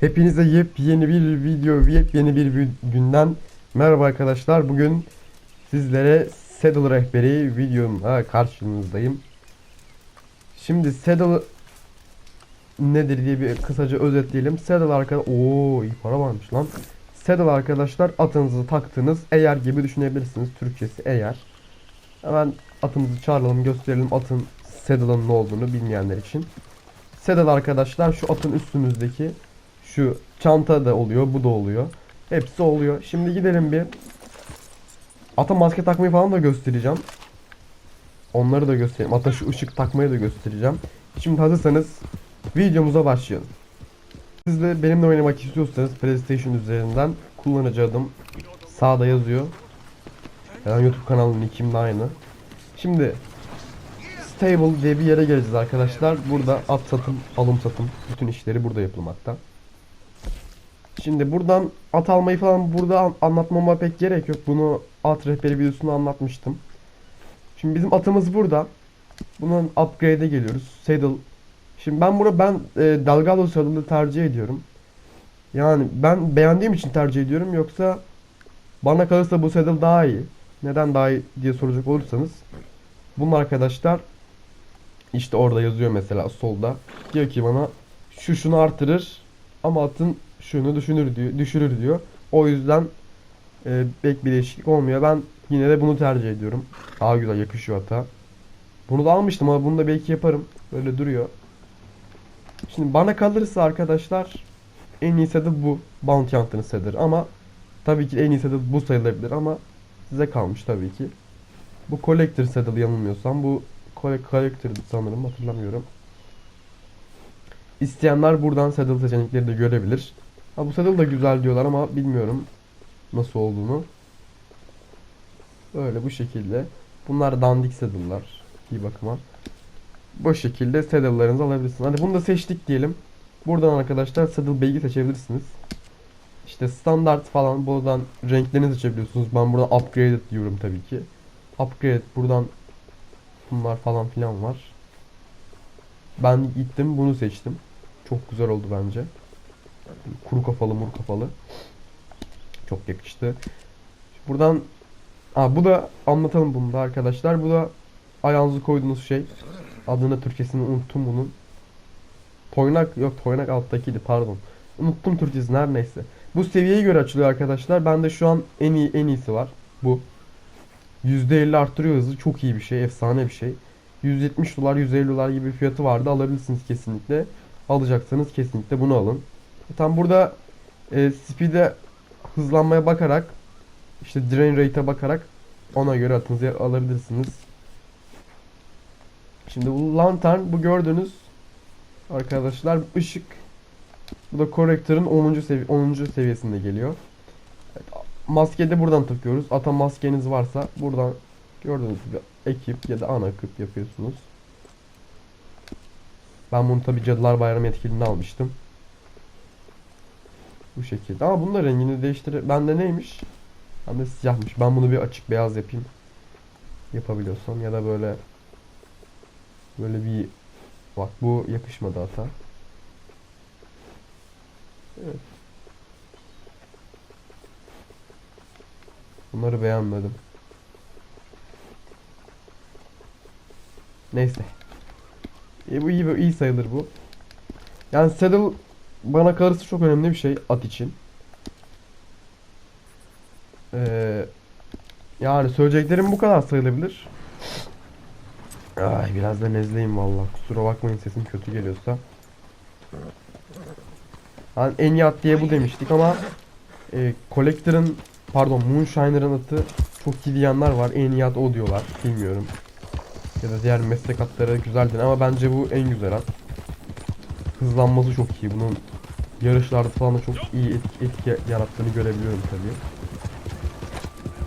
Hepinize yepyeni bir video, yepyeni bir günden merhaba arkadaşlar. Bugün sizlere Saddle rehberi videomla karşınızdayım. Şimdi Saddle nedir diye bir kısaca özetleyelim. Saddle arkadaşlar, ooo iyi para varmış lan. Saddle arkadaşlar atınızı taktığınız eğer gibi düşünebilirsiniz. Türkçesi eğer. Hemen atımızı çağıralım, gösterelim atın Saddle'ın ne olduğunu bilmeyenler için. Saddle arkadaşlar şu atın üstümüzdeki şu çanta da oluyor, bu da oluyor. Hepsi oluyor. Şimdi gidelim bir. Ata maske takmayı falan da göstereceğim. Onları da göstereyim. Ata şu ışık takmayı da göstereceğim. Şimdi hazırsanız videomuza başlayalım. Siz de benimle oynamak istiyorsanız PlayStation üzerinden kullanıcı adım sağda yazıyor. Yani YouTube kanalının linkim de aynı. Şimdi Stable diye bir yere geleceğiz arkadaşlar. Burada at satım, alım satım bütün işleri burada yapılmakta. Şimdi buradan at almayı falan burada an- anlatmama pek gerek yok. Bunu at rehberi videosunda anlatmıştım. Şimdi bizim atımız burada. Bunun upgrade'e geliyoruz. Saddle. Şimdi ben burada ben e, Delgado saddle'ı tercih ediyorum. Yani ben beğendiğim için tercih ediyorum. Yoksa bana kalırsa bu saddle daha iyi. Neden daha iyi diye soracak olursanız. Bunun arkadaşlar işte orada yazıyor mesela solda. Diyor ki bana şu şunu artırır ama atın şunu düşünür diyor, düşürür diyor. O yüzden e, pek bir değişiklik olmuyor. Ben yine de bunu tercih ediyorum. Daha güzel yakışıyor ata. Bunu da almıştım ama bunu da belki yaparım. Böyle duruyor. Şimdi bana kalırsa arkadaşlar en iyi saddle bu. Bounty Hunter'ın saddle'ı ama tabii ki en iyi saddle bu sayılabilir ama size kalmış tabii ki. Bu Collector saddle yanılmıyorsam bu Colle- Collector sanırım hatırlamıyorum. İsteyenler buradan saddle seçenekleri de görebilir. Ha bu saddle da güzel diyorlar ama bilmiyorum nasıl olduğunu. Böyle bu şekilde. Bunlar dandik saddle'lar. iyi bakıma. Bu şekilde saddle'larınızı alabilirsiniz. Hadi bunu da seçtik diyelim. Buradan arkadaşlar saddle bilgi seçebilirsiniz. İşte standart falan buradan renklerini seçebiliyorsunuz. Ben buradan upgraded diyorum tabii ki. Upgrade buradan bunlar falan filan var. Ben gittim bunu seçtim. Çok güzel oldu bence. Kuru kafalı mur kafalı. Çok yakıştı. Buradan Aa, bu da anlatalım bunu da arkadaşlar. Bu da ayağınızı koyduğunuz şey. Adını Türkçesini unuttum bunun. Toynak yok toynak alttakiydi pardon. Unuttum Türkçesini her neyse. Bu seviyeye göre açılıyor arkadaşlar. Bende şu an en iyi en iyisi var. Bu. %50 arttırıyor hızı. Çok iyi bir şey. Efsane bir şey. 170 dolar 150 dolar gibi fiyatı vardı. Alabilirsiniz kesinlikle. Alacaksanız kesinlikle bunu alın. Tam burada e, speed'e hızlanmaya bakarak işte drain rate'e bakarak ona göre atınızı alabilirsiniz. Şimdi bu lantern bu gördüğünüz arkadaşlar ışık bu da corrector'ın 10. sevi 10. seviyesinde geliyor. Maske de buradan takıyoruz. Ata maskeniz varsa buradan gördüğünüz gibi ekip ya da ana ekip yapıyorsunuz. Ben bunu tabi Cadılar Bayramı etkinliğinde almıştım. Bu şekilde. Ama bunun da rengini değiştir. Bende neymiş? Bende siyahmış. Ben bunu bir açık beyaz yapayım. Yapabiliyorsam ya da böyle böyle bir bak bu yakışmadı hata. Evet. Bunları beğenmedim. Neyse. E, bu iyi, iyi sayılır bu. Yani saddle bana kalırsa çok önemli bir şey at için. Ee, yani söyleyeceklerim bu kadar sayılabilir. Ay biraz da nezleyim vallahi. Kusura bakmayın sesim kötü geliyorsa. Hani en iyi at diye bu demiştik ama e, Collector'ın pardon Moonshiner'ın atı çok iyi diyenler var. En iyi at o diyorlar. Bilmiyorum. Ya da diğer meslek atları güzeldir ama bence bu en güzel at. Hızlanması çok iyi. Bunun yarışlarda falan da çok iyi etki, etki yarattığını görebiliyorum tabii.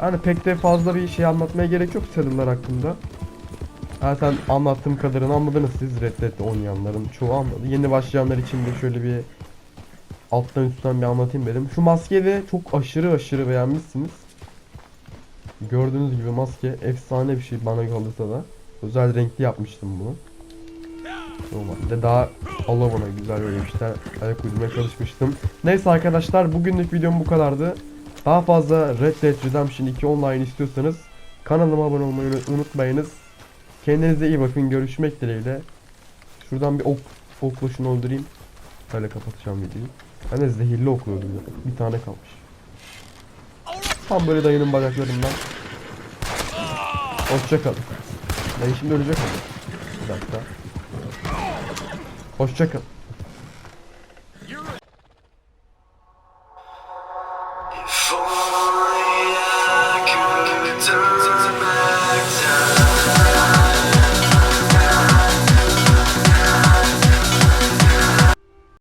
Yani pek de fazla bir şey anlatmaya gerek yok saddle'lar hakkında. Zaten anlattığım kadarını anladınız siz Red Dead oynayanların çoğu anladı. Yeni başlayanlar için de şöyle bir alttan üstten bir anlatayım dedim. Şu maskeyi de çok aşırı aşırı beğenmişsiniz. Gördüğünüz gibi maske efsane bir şey bana kalırsa da. Özel renkli yapmıştım bunu. Normalde daha Alova'na güzel böyle işte ayak uydurmaya çalışmıştım. Neyse arkadaşlar bugünlük videom bu kadardı. Daha fazla Red Dead Redemption 2 online istiyorsanız kanalıma abone olmayı unutmayınız. Kendinize iyi bakın. Görüşmek dileğiyle. Şuradan bir ok, okla öldüreyim. Böyle kapatacağım videoyu. Ben de zehirli ya. Bir tane kalmış. Tam böyle dayının bacaklarından. Hoşçakalın. Ben şimdi ölecek ama. Bir dakika. Hoşçakal. If only